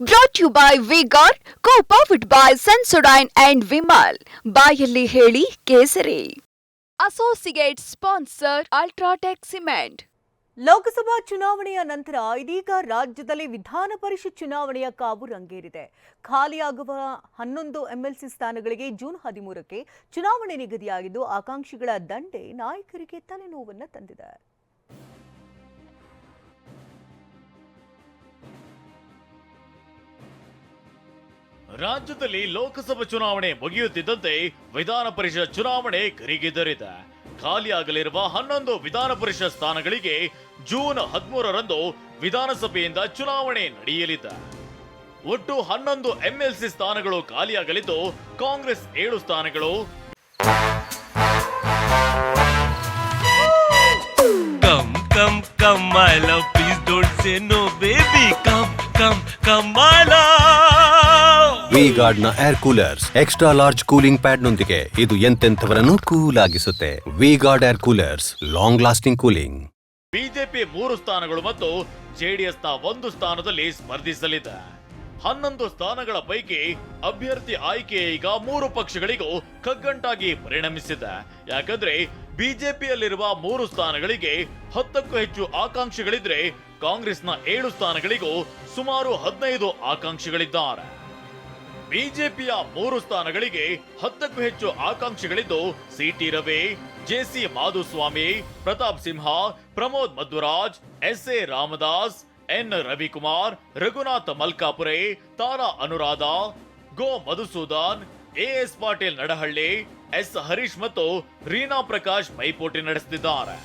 Brought you by V Guard co powered by Sensodyne and Vimal ಬಾಯಲ್ಲಿ ಹೇಳಿ ಕೇಸರಿ. Associate sponsor UltraTech cement Lok Sabha ಚುನಾವಣೆಯ ನಂತರ ಇದೀಗ ರಾಜ್ಯದಲ್ಲಿ ವಿಧಾನ ಪರಿಷತ್ ಚುನಾವಣೆಯ ಕಾವು ರಂಗೇರಿದೆ. ಖಾಲಿಯಾಗುವ ಹನ್ನೊಂದು ಎಂಎಲ್ಸಿ ಸ್ಥಾನಗಳಿಗೆ ಜೂನ್ ಹದಿಮೂರಕ್ಕೆ ಚುನಾವಣೆ ನಿಗದಿಯಾಗಿದ್ದು ಆಕಾಂಕ್ಷಿಗಳ ದಂಡೆ ನಾಯಕರಿಗೆ ತಲೆನೋವನ್ನು ತಂದಿದೆ. ರಾಜ್ಯದಲ್ಲಿ ಲೋಕಸಭಾ ಚುನಾವಣೆ ಮುಗಿಯುತ್ತಿದ್ದಂತೆ ವಿಧಾನ ಪರಿಷತ್ ಚುನಾವಣೆ ಕರಿಗೆದರಿದೆ ಖಾಲಿಯಾಗಲಿರುವ ಹನ್ನೊಂದು ವಿಧಾನ ಪರಿಷತ್ ಸ್ಥಾನಗಳಿಗೆ ಜೂನ್ ಹದಿಮೂರರಂದು ವಿಧಾನಸಭೆಯಿಂದ ಚುನಾವಣೆ ನಡೆಯಲಿದೆ. ಒಟ್ಟು ಹನ್ನೊಂದು ಎಂಎಲ್ಸಿ ಸ್ಥಾನಗಳು ಖಾಲಿಯಾಗಲಿದ್ದು, ಕಾಂಗ್ರೆಸ್ ಏಳು ಸ್ಥಾನಗಳು. Come come come my love please don't say no baby come come come my love. V ನ air coolers extra large cooling pad ನೊಂದಿಗೆ ಇದು ಎಂತೆಂಥವರನ್ನು cool ಆಗಿಸುತ್ತೆ. V guard air coolers long lasting cooling BJP ಮೂರು ಸ್ಥಾನಗಳು ಮತ್ತು ಜೆಡಿಎಸ್ನ ಒಂದು ಸ್ಥಾನದಲ್ಲಿ ಸ್ಪರ್ಧಿಸಲಿದೆ. ಹನ್ನೊಂದು ಸ್ಥಾನಗಳ ಪೈಕಿ ಅಭ್ಯರ್ಥಿ ಆಯ್ಕೆ ಈಗ ಮೂರು ಪಕ್ಷಗಳಿಗೂ ಕಗ್ಗಂಟಾಗಿ ಪರಿಣಮಿಸಿದೆ. ಯಾಕಂದ್ರೆ ಬಿಜೆಪಿಯಲ್ಲಿರುವ ಮೂರು ಸ್ಥಾನಗಳಿಗೆ ಹತ್ತಕ್ಕೂ ಹೆಚ್ಚು ಆಕಾಂಕ್ಷಿಗಳಿದ್ರೆ ಕಾಂಗ್ರೆಸ್ನ ಏಳು ಸ್ಥಾನಗಳಿಗೂ ಸುಮಾರು ಹದಿನೈದು ಆಕಾಂಕ್ಷಿಗಳಿದ್ದಾರೆ. ಬಿಜೆಪಿಯ ಮೂರು ಸ್ಥಾನಗಳಿಗೆ ಹತ್ತಕ್ಕೂ ಹೆಚ್ಚು ಆಕಾಂಕ್ಷಿಗಳಿದ್ದು CT Ravi JC Madhuswamy, Pratap Simha, Pramod Madhwaraj S A Ramdas, N Ravikumar, Raghunath Malkapure, Tara Anuradha, Go Madhusudan, AS Patil Nadahalli, S Harish ಮತ್ತು ರೀನಾ ಪ್ರಕಾಶ್ ಪೈಪೋಟಿ ನಡೆಸುತ್ತಿದ್ದಾರೆ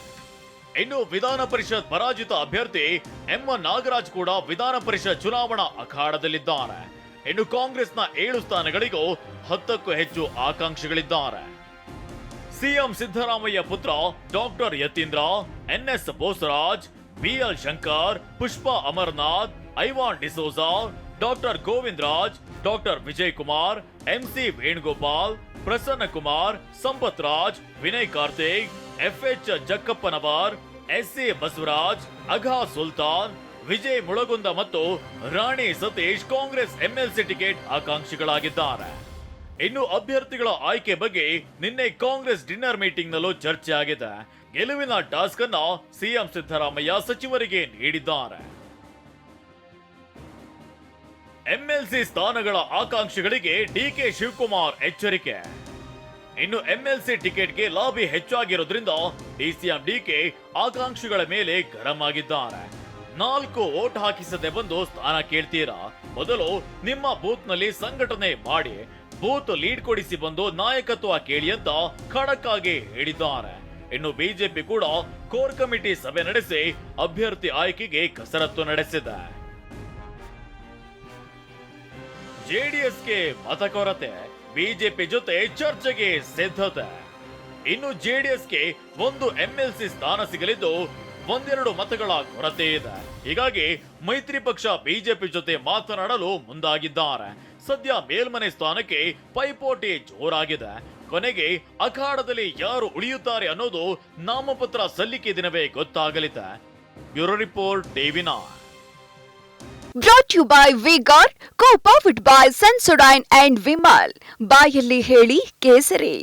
ಇನ್ನು ವಿಧಾನ ಪರಿಷತ್ ಪರಾಜಿತ ಅಭ್ಯರ್ಥಿ ಎಂ ನಾಗರಾಜ್ ಕೂಡ ವಿಧಾನ ಪರಿಷತ್ ಚುನಾವಣಾ ಅಖಾಡದಲ್ಲಿದ್ದಾರೆ. ಇನ್ನು ಕಾಂಗ್ರೆಸ್ನ ಏಳು ಸ್ಥಾನಗಳಿಗೂ ಹತ್ತಕ್ಕೂ ಹೆಚ್ಚು ಆಕಾಂಕ್ಷಿಗಳಿದ್ದಾರೆ ಸಿಎಂ ಸಿದ್ದರಾಮಯ್ಯ ಪುತ್ರ doctor Yathindra NS Bosaraj BL Shankar Pushpa Amarnath Ivan D'Souza doctor Govind Raj doctor Vijay Kumar MC Venugopal Prasanna Kumar Sampath Raj Vinay Karthik FH Jakkappanavar SC Basavaraj Agha Sultan Vijay Mulagund ಮತ್ತು Rani Satish Congress MLC ticket ಆಕಾಂಕ್ಷಿಗಳಾಗಿದ್ದಾರೆ. ಇನ್ನು ಅಭ್ಯರ್ಥಿಗಳ ಆಯ್ಕೆ ಬಗ್ಗೆ ನಿನ್ನೆ Congress dinner meeting ನಲ್ಲೂ ಚರ್ಚೆ ಆಗಿದೆ. ಗೆಲುವಿನ ಟಾಸ್ಕ್ ಅನ್ನ ಸಿಎಂ ಸಿದ್ದರಾಮಯ್ಯ ಸಚಿವರಿಗೆ ನೀಡಿದ್ದಾರೆ. ಎಂಎಲ್ಸಿ ಸ್ಥಾನಗಳ ಆಕಾಂಕ್ಷಿಗಳಿಗೆ ಡಿಕೆ ಶಿವಕುಮಾರ್ ಎಚ್ಚರಿಕೆ. ಇನ್ನು ಎಂಎಲ್ಸಿ ಟಿಕೆಟ್ಗೆ ಲಾಬಿ ಹೆಚ್ಚಾಗಿರೋದ್ರಿಂದ ಡಿಸಿಎಂ ಡಿಕೆ ಆಕಾಂಕ್ಷಿಗಳ ಮೇಲೆ ಗರಂ ಆಗಿದ್ದಾರೆ. ನಾಲ್ಕು ಓಟ್ ಹಾಕಿಸದೆ ಬಂದು ಸ್ಥಾನ ಕೇಳ್ತೀರಾ? ಮೊದಲು ನಿಮ್ಮ ಬೂತ್ನಲ್ಲಿ ಸಂಘಟನೆ ಮಾಡಿ, ಬೂತ್ ಲೀಡ್ ಕೊಡಿಸಿ ಬಂದು ನಾಯಕತ್ವ ಕೇಳಿ ಅಂತ ಖಡಕ್ ಆಗಿ ಹೇಳಿದ್ದಾರೆ. ಇನ್ನು ಬಿಜೆಪಿ ಕೂಡ ಕೋರ್ ಕಮಿಟಿ ಸಭೆ ನಡೆಸಿ ಅಭ್ಯರ್ಥಿ ಆಯ್ಕೆಗೆ ಕಸರತ್ತು ನಡೆಸಿದೆ. ಜೆಡಿಎಸ್ಗೆ ಮತ ಕೊರತೆ ಬಿಜೆಪಿ ಜೊತೆ ಚರ್ಚೆಗೆ ಸಿದ್ಧತೆ. ಇನ್ನು ಜೆಡಿಎಸ್ಗೆ ಒಂದು ಎಂಎಲ್ಸಿ ಸ್ಥಾನ ಸಿಗಲಿದ್ದು ಒಂದೆರಡು ಮತಗಳ ಕೊರತೆ ಇದೆ. ಹೀಗಾಗಿ ಮೈತ್ರಿ ಪಕ್ಷ ಬಿಜೆಪಿ ಜೊತೆ ಮಾತನಾಡಲು ಮುಂದಾಗಿದ್ದಾರೆ. ಸದ್ಯ ಮೇಲ್ಮನೆ ಸ್ಥಾನಕ್ಕೆ ಪೈಪೋಟಿ ಜೋರಾಗಿದೆ. ಕೊನೆಗೆ ಅಖಾಡದಲ್ಲಿ ಯಾರು ಉಳಿಯುತ್ತಾರೆ ಅನ್ನೋದು ನಾಮಪತ್ರ ಸಲ್ಲಿಕೆ ದಿನವೇ ಗೊತ್ತಾಗಲಿದೆ. Bureau report ಡೇವಿನಾ brought you by V Guard co powered by Sensodyne and Vimal ಬಾಯಲ್ಲಿ ಹೇಳಿ ಕೇಸರಿ.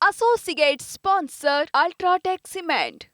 Associate sponsor UltraTech cement